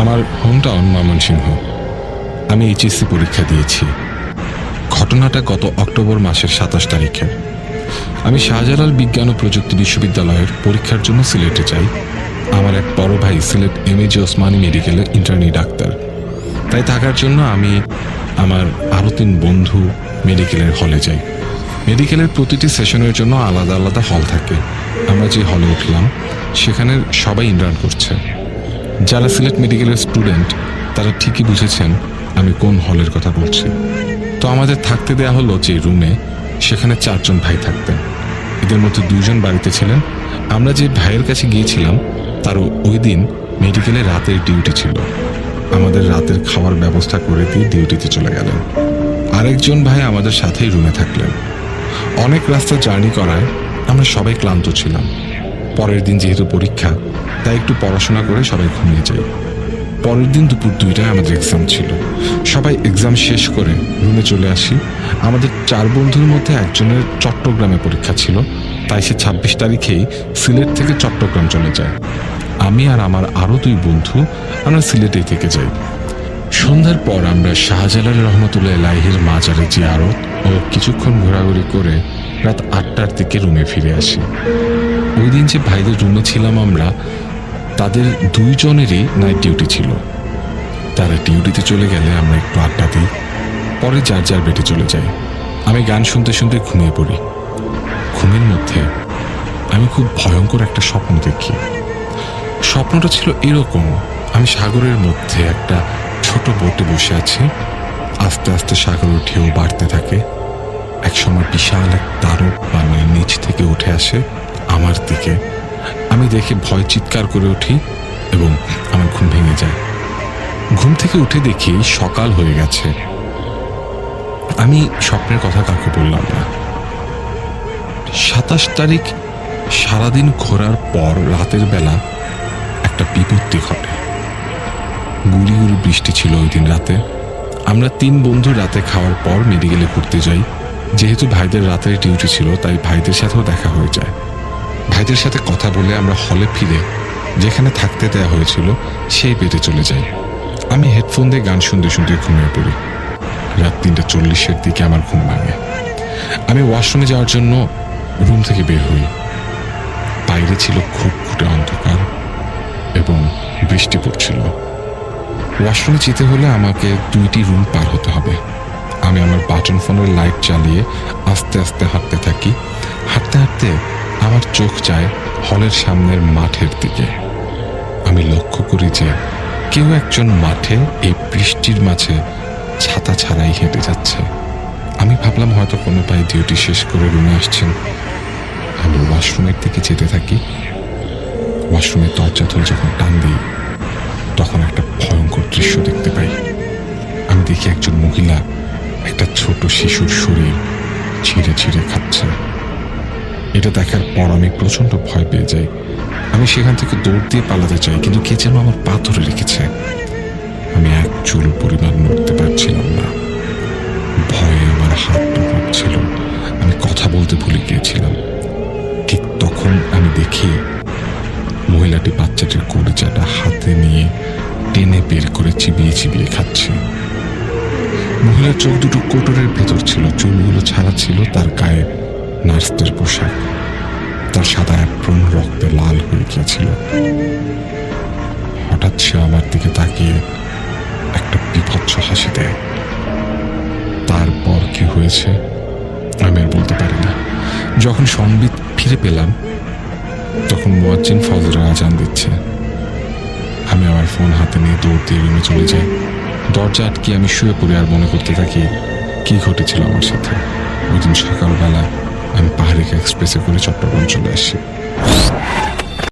আমার home town Mymensingh. আমি HSC পরীক্ষা দিয়েছি। ঘটনাটা গত অক্টোবর মাসের সাতাশ তারিখে। আমি শাহজালাল বিজ্ঞান ও প্রযুক্তি বিশ্ববিদ্যালয়ের পরীক্ষার জন্য সিলেটে যাই। আমার এক বড় ভাই Sylhet M A G Osmani মেডিকেলের ইন্টার্নি ডাক্তার। তাই থাকার জন্য আমি আমার আরও তিন বন্ধু মেডিকেলের হলে যাই। মেডিকেলের প্রতিটি সেশনের জন্য আলাদা আলাদা হল থাকে। আমরা যে হলে উঠলাম সেখানে সবাই ইন্টার্ন করছে। যারা সিলেট মেডিকেলের স্টুডেন্ট, তারা ঠিকই বুঝেছেন আমি কোন হলের কথা বলছি। তো আমাদের থাকতে দেয়া হলো যে রুমে সেখানে চারজন ভাই থাকতেন। এদের মধ্যে দুজন বাড়িতে ছিলেন। আমরা যে ভাইয়ের কাছে গিয়েছিলাম, তারও ওই দিন মেডিকেলে রাতের ডিউটি ছিল। আমাদের রাতের খাওয়ার ব্যবস্থা করে দিয়ে ডিউটিতে চলে গেলেন। আরেকজন ভাই আমাদের সাথেই রুমে থাকলেন। অনেক রাস্তা জার্নি করায় আমরা সবাই ক্লান্ত ছিলাম। পরের দিন যেহেতু পরীক্ষা, তাই একটু পড়াশোনা করে সবাই ঘুমিয়ে যাই। পরের দিন দুপুর দুইটায় আমাদের এক্সাম ছিল। সবাই এক্সাম শেষ করে রুমে চলে আসি। আমাদের চার বন্ধুর মধ্যে একজনের চট্টগ্রামে পরীক্ষা ছিল, তাই সে ছাব্বিশ তারিখেই সিলেট থেকে চট্টগ্রাম চলে যায়। আমি আর আমার আরও দুই বন্ধু আমরা সিলেটেই থেকে যাই। সন্ধ্যার পর আমরা শাহজালাল রহমতুল্লাহ লাহির মাজারে জিয়ারত ও কিছুক্ষণ ঘোরাঘুরি করে রাত আটটার দিকে রুমে ফিরে আসি। ওই দিন যে ভাইদের রুমে ছিলাম আমরা, তাদের দুইজনেরই নাইট ডিউটি ছিল। তারা ডিউটিতে চলে গেলে আমরা একটু আড্ডা দিই, পরে যার যার বেটে চলে যাই। আমি গান শুনতে শুনতে ঘুমিয়ে পড়ি। ঘুমের মধ্যে আমি খুব ভয়ঙ্কর একটা স্বপ্ন দেখি। স্বপ্নটা ছিল এরকম, আমি সাগরের মধ্যে একটা ছোট বোটে বসে আছি। আস্তে আস্তে সাগরের ঢেউ বাড়তে থাকে। একসময় বিশাল এক তারক বানের নিচ থেকে উঠে আসে। আমার দিকে। আমি দেখে ভয় চিৎকার করে উঠি এবং আমার ঘুম ভেঙে যায়। ঘুম থেকে উঠে দেখি সকাল হয়ে গেছে। আমি স্বপ্নের কথা কাউকে বললাম না। সাতাশ তারিখ সারাদিন ঘোরার পর রাতের বেলা একটা বিপত্তি ঘটে। গুড়ি গুড়ি বৃষ্টি ছিল ওই দিন রাতে। আমরা তিন বন্ধু রাতে খাওয়ার পর মেডিকেলে ঘুরতে যাই। যেহেতু ভাইদের রাতের ডিউটি ছিল, তাই ভাইদের সাথেও দেখা হয়ে যায়। ভাইদের সাথে কথা বলে আমরা হলে ফিরে যেখানে থাকতে দেওয়া হয়েছিল, সেই বেডে চলে যাই। আমি হেডফোন দিয়ে গান শুনতে শুনতে ঘুমিয়ে পড়ি। রাত তিনটা চল্লিশের দিকে আমার ঘুম ভাঙে। আমি ওয়াশরুমে যাওয়ার জন্য রুম থেকে বের হই। বাইরে ছিল খুব খুঁটে অন্ধকার এবং বৃষ্টি পড়ছিল। ওয়াশরুমে যেতে হলে আমাকে দুইটি রুম পার হতে হবে। আমি আমার বাটন ফোনের লাইট চালিয়ে আস্তে আস্তে হাঁটতে থাকি। হাঁটতে হাঁটতে আমার চোখ যায় হলের সামনের মাঠের দিকে। আমি লক্ষ্য করি যে কেউ একজন মাঠে এই বৃষ্টির মাঝে ছাতা ছাড়াই হেঁটে যাচ্ছে। আমি ভাবলাম হয়তো কোনো ভাই ডিউটি শেষ করে রুমে আসছেন। আমি ওয়াশরুমের দিকে যেতে থাকি। ওয়াশরুমের দরজা ধরে যখন টান দিই, তখন একটা ভয়ঙ্কর দৃশ্য দেখতে পাই। আমি দেখি একজন মহিলা একটা ছোট শিশুর শরীর ছিঁড়ে ছিঁড়ে খাচ্ছে। এটা দেখার পর আমি প্রচণ্ড ভয় পেয়ে যাই। আমি সেখান থেকে দৌড় দিয়ে পালাতে চাই, কিন্তু কে যেন আমার পা ধরে রেখেছে। আমি এক চুল পরিমাণ নড়তে পারছিলাম না। ভয়ে আমার হাত কাঁপছিল আমি কথা বলতে ভুলে গিয়েছিলাম। ঠিক তখন আমি দেখি মহিলাটি বাচ্চাটির কলিজাটা হাতে নিয়ে টেনে বের করে চিবিয়ে চিবিয়ে খাচ্ছে। মহিলার চোখ দুটো কোটরের ভেতর ছিল, চুলগুলো ছাড়া ছিল, তার গায়ে নার্সদের পোশাক। তার সাদা অ্যাপ্রন রক্তে লাল হয়ে গিয়েছিল। হঠাৎ সে আমার দিকে তাকিয়ে একটা বিভৎস হাসি দেয়। তারপর কি হয়েছে, আমি আর বলতে পারি না যখন সম্বিত ফিরে পেলাম, তখন মোয়াজ্জিন ফজরের আজান দিচ্ছে। আমি আমার ফোন হাতে নিয়ে দৌড় দিয়ে রুমে চলে যাই। দরজা আটকে আমি শুয়ে পড়ি আর মনে করতে থাকি, কি ঘটেছিল আমার সাথে? ওই দিন সকালবেলা আমি পাহাড়িকে এক্সপ্রেসে করে চট্টগ্রাম চলে আসি।